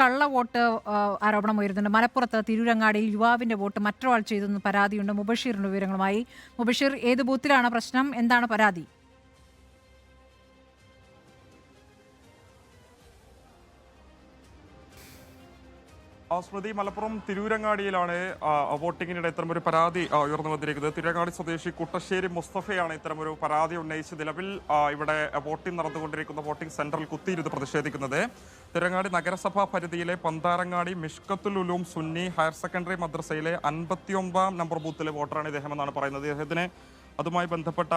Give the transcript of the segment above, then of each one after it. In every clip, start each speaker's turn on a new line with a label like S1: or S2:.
S1: കള്ള വോട്ട് ആരോപണം ഉയരുന്നുണ്ട്. മലപ്പുറത്ത് തിരൂരങ്ങാടിയിൽ യുവാവിന്റെ വോട്ട് മറ്റൊരാൾ ചെയ്തെന്ന് പരാതിയുണ്ട്. മുബഷീറിന്റെ വിവരങ്ങളുമായി. മുബഷീർ ഏത് ബൂത്തിലാണ് പ്രശ്നം? എന്താണ് പരാതി?
S2: സ്മൃതി മലപ്പുറം തിരൂരങ്ങാടിയിലാണ് വോട്ടിങ്ങിനിടെ ഇത്തരമൊരു പരാതി ഉയർന്നു വന്നിരിക്കുന്നത് തിരൂരങ്ങാടി സ്വദേശി കുട്ടശ്ശേരി മുസ്തഫയാണ് ഇത്തരമൊരു പരാതി ഉന്നയിച്ച് നിലവിൽ ഇവിടെ വോട്ടിംഗ് നടന്നുകൊണ്ടിരിക്കുന്ന വോട്ടിംഗ് സെന്ററിൽ കുത്തിയിരുന്ന് പ്രതിഷേധിക്കുന്നത്. തിരങ്ങാടി നഗരസഭാ പരിധിയിലെ പന്താരങ്ങാടി മിഷ്കത്തുൽ ഉലൂം സുന്നി ഹയർ സെക്കൻഡറി മദ്രസയിലെ അൻപത്തിയൊമ്പതാം നമ്പർ ബൂത്തിലെ വോട്ടറാണ് ഇദ്ദേഹം എന്നാണ് പറയുന്നത്. ഇദ്ദേഹത്തിന് അതുമായി ബന്ധപ്പെട്ട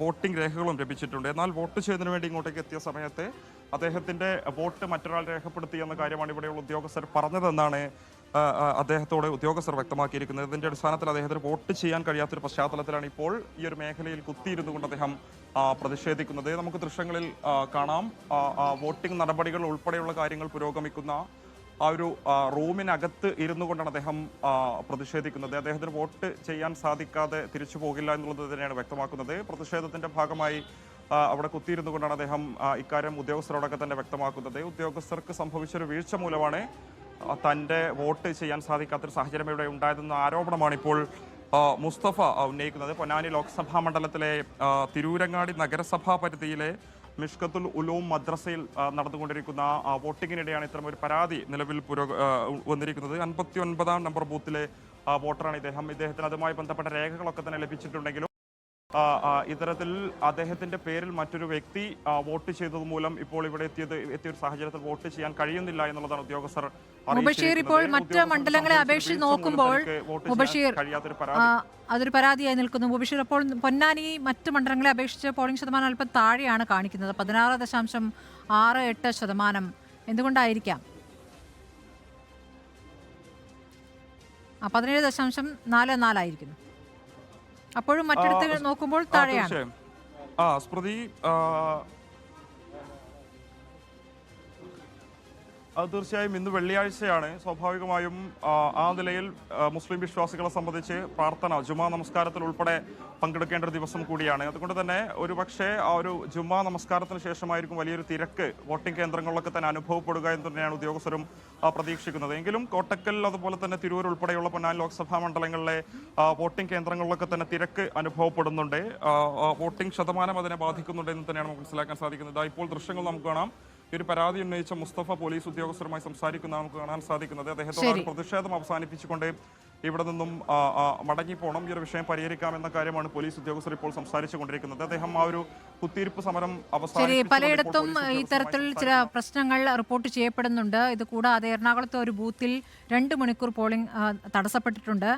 S2: വോട്ടിംഗ് രേഖകളും ലഭിച്ചിട്ടുണ്ട്. എന്നാൽ വോട്ട് ചെയ്തതിനു വേണ്ടി ഇങ്ങോട്ടേക്ക് എത്തിയ സമയത്ത് അദ്ദേഹത്തിന്റെ വോട്ട് മറ്റൊരാൾ രേഖപ്പെടുത്തി എന്ന കാര്യമാണ് ഇവിടെയുള്ള ഉദ്യോഗസ്ഥർ പറഞ്ഞതെന്നാണ് അദ്ദേഹത്തോട് ഉദ്യോഗസ്ഥർ വ്യക്തമാക്കിയിരിക്കുന്നത്. ഇതിന്റെ അടിസ്ഥാനത്തിൽ അദ്ദേഹത്തിന് വോട്ട് ചെയ്യാൻ കഴിയാത്തൊരു പശ്ചാത്തലത്തിലാണ് ഇപ്പോൾ ഈ ഒരു മേഖലയിൽ കുത്തിയിരുന്നു കൊണ്ട് അദ്ദേഹം പ്രതിഷേധിക്കുന്നത്. നമുക്ക് ദൃശ്യങ്ങളിൽ കാണാം. വോട്ടിംഗ് നടപടികൾ ഉൾപ്പെടെയുള്ള കാര്യങ്ങൾ പുരോഗമിക്കുന്ന ആ ഒരു റൂമിനകത്ത് ഇരുന്നു കൊണ്ടാണ് അദ്ദേഹം പ്രതിഷേധിക്കുന്നത്. അദ്ദേഹത്തിന് വോട്ട് ചെയ്യാൻ സാധിക്കാതെ തിരിച്ചു പോകില്ല എന്നുള്ളത് തന്നെയാണ് വ്യക്തമാക്കുന്നത്. പ്രതിഷേധത്തിന്റെ ഭാഗമായി അവിടെ കുത്തിയിരുന്നു കൊണ്ടാണ് അദ്ദേഹം ഇക്കാര്യം ഉദ്യോഗസ്ഥരോടൊക്കെ തന്നെ വ്യക്തമാക്കുന്നത്. ഉദ്യോഗസ്ഥർക്ക് സംഭവിച്ചൊരു വീഴ്ച മൂലമാണ് തന്റെ വോട്ട് ചെയ്യാൻ സാധിക്കാത്തൊരു സാഹചര്യം ഇവിടെ ഉണ്ടായതെന്ന ആരോപണമാണ് ഇപ്പോൾ മുസ്തഫ ഉന്നയിക്കുന്നത്. പൊന്നാനി ലോക്സഭാ മണ്ഡലത്തിലെ തിരൂരങ്ങാടി നഗരസഭാ പരിധിയിലെ മിഷ്കത്തുൽ ഉലൂം മദ്രസയിൽ നടന്നുകൊണ്ടിരിക്കുന്ന വോട്ടിങ്ങിനിടെയാണ് ഇത്തരം ഒരു പരാതി നിലവിൽ പുരോ വന്നിരിക്കുന്നത്. അൻപത്തി ഒൻപതാം നമ്പർ ബൂത്തിലെ വോട്ടറാണ് ഇദ്ദേഹം. ഇദ്ദേഹത്തിന് അതുമായി ബന്ധപ്പെട്ട രേഖകളൊക്കെ തന്നെ ലഭിച്ചിട്ടുണ്ടെങ്കിലും ഇത്തരത്തിൽ അദ്ദേഹത്തിന്റെ പേരിൽ മറ്റൊരു വ്യക്തി വോട്ട് ചെയ്തത് മൂലം ഇപ്പോൾ ഇവിടെ എത്തിയത് എത്തിയ ഒരു സാഹചര്യത്തിൽ വോട്ട് ചെയ്യാൻ കഴിയുന്നില്ല എന്നുള്ളതാണ് ഉദ്യോഗസ്ഥർ
S1: മുബഷീർ ഇപ്പോൾ മറ്റ് മണ്ഡലങ്ങളെ അപേക്ഷിച്ച് നോക്കുമ്പോൾ മുബഷീർ അതൊരു പരാതിയായി നിൽക്കുന്നു. മുബഷീർ അപ്പോൾ പൊന്നാനി മറ്റ് മണ്ഡലങ്ങളെ അപേക്ഷിച്ച് പോളിംഗ് ശതമാനം അല്പം താഴെയാണ് കാണിക്കുന്നത്. പതിനാറ് ദശാംശം ആറ് എട്ട് ശതമാനം. എന്തുകൊണ്ടായിരിക്കാം? പതിനേഴ് ദശാംശം നാല് നാലായിരിക്കുന്നു. അപ്പോഴും മറ്റിടത്ത് നോക്കുമ്പോൾ താഴെയാണ്.
S2: ആ സ്മൃതി തീർച്ചയായും ഇന്ന് വെള്ളിയാഴ്ചയാണ്. സ്വാഭാവികമായും ആ, നിലയിൽ മുസ്ലിം വിശ്വാസികളെ സംബന്ധിച്ച് പ്രാർത്ഥന ജുമാ നമസ്കാരത്തിൽ ഉൾപ്പെടെ പങ്കെടുക്കേണ്ട ഒരു ദിവസം കൂടിയാണ്. അതുകൊണ്ട് തന്നെ ഒരു പക്ഷേ ആ ഒരു ജുമാ നമസ്കാരത്തിന് ശേഷമായിരിക്കും വലിയൊരു തിരക്ക്. വോട്ടിംഗ് കേന്ദ്രങ്ങളിലൊക്കെ തന്നെ അനുഭവപ്പെടുക എന്ന് തന്നെയാണ് ഉദ്യോഗസ്ഥരും പ്രതീക്ഷിക്കുന്നത്. എങ്കിലും കോട്ടക്കൽ അതുപോലെ തന്നെ തിരൂർ ഉൾപ്പെടെയുള്ള പൊന്നാൻ ലോക്സഭാ മണ്ഡലങ്ങളിലെ വോട്ടിംഗ് കേന്ദ്രങ്ങളിലൊക്കെ തന്നെ തിരക്ക് അനുഭവപ്പെടുന്നുണ്ട്. വോട്ടിംഗ് ശതമാനം അതിനെ ബാധിക്കുന്നുണ്ട് എന്ന് തന്നെയാണ് മനസ്സിലാക്കാൻ സാധിക്കുന്നത്. ഇപ്പോൾ ദൃശ്യങ്ങൾ നമുക്ക് കാണാം. ഈ ഒരു പരാതി ഉന്നയിച്ച മുസ്തഫ പോലീസ് ഉദ്യോഗസ്ഥരുമായി സംസാരിക്കുന്ന നമുക്ക് കാണാൻ സാധിക്കുന്നത്. അദ്ദേഹത്തോട്. പ്രതിഷേധം അവസാനിപ്പിച്ചുകൊണ്ട് ഇവിടെ നിന്നും മടങ്ങിപ്പോണം. ഈ ഒരു വിഷയം പരിഹരിക്കാമെന്ന കാര്യമാണ് പോലീസ് ഉദ്യോഗസ്ഥർ ഇപ്പോൾ സംസാരിച്ചു കൊണ്ടിരിക്കുന്നത് അദ്ദേഹം ആ ഒരു കുത്തിയിരിപ്പ് സമരം
S1: ശരി പലയിടത്തും ഇത്തരത്തിൽ ചില പ്രശ്നങ്ങൾ റിപ്പോർട്ട് ചെയ്യപ്പെടുന്നുണ്ട്. ഇത് കൂടാതെ എറണാകുളത്തെ ഒരു ബൂത്തിൽ രണ്ട് മണിക്കൂർ പോളിംഗ് തടസ്സപ്പെട്ടിട്ടുണ്ട്.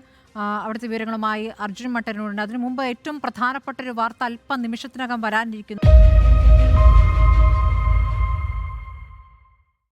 S1: അവിടുത്തെ വിവരങ്ങളുമായി അർജുൻ മട്ടനുണ്ട് അതിനു മുമ്പ് ഏറ്റവും പ്രധാനപ്പെട്ട ഒരു വാർത്ത അല്പ നിമിഷത്തിനകം വരാനിരിക്കുന്നു.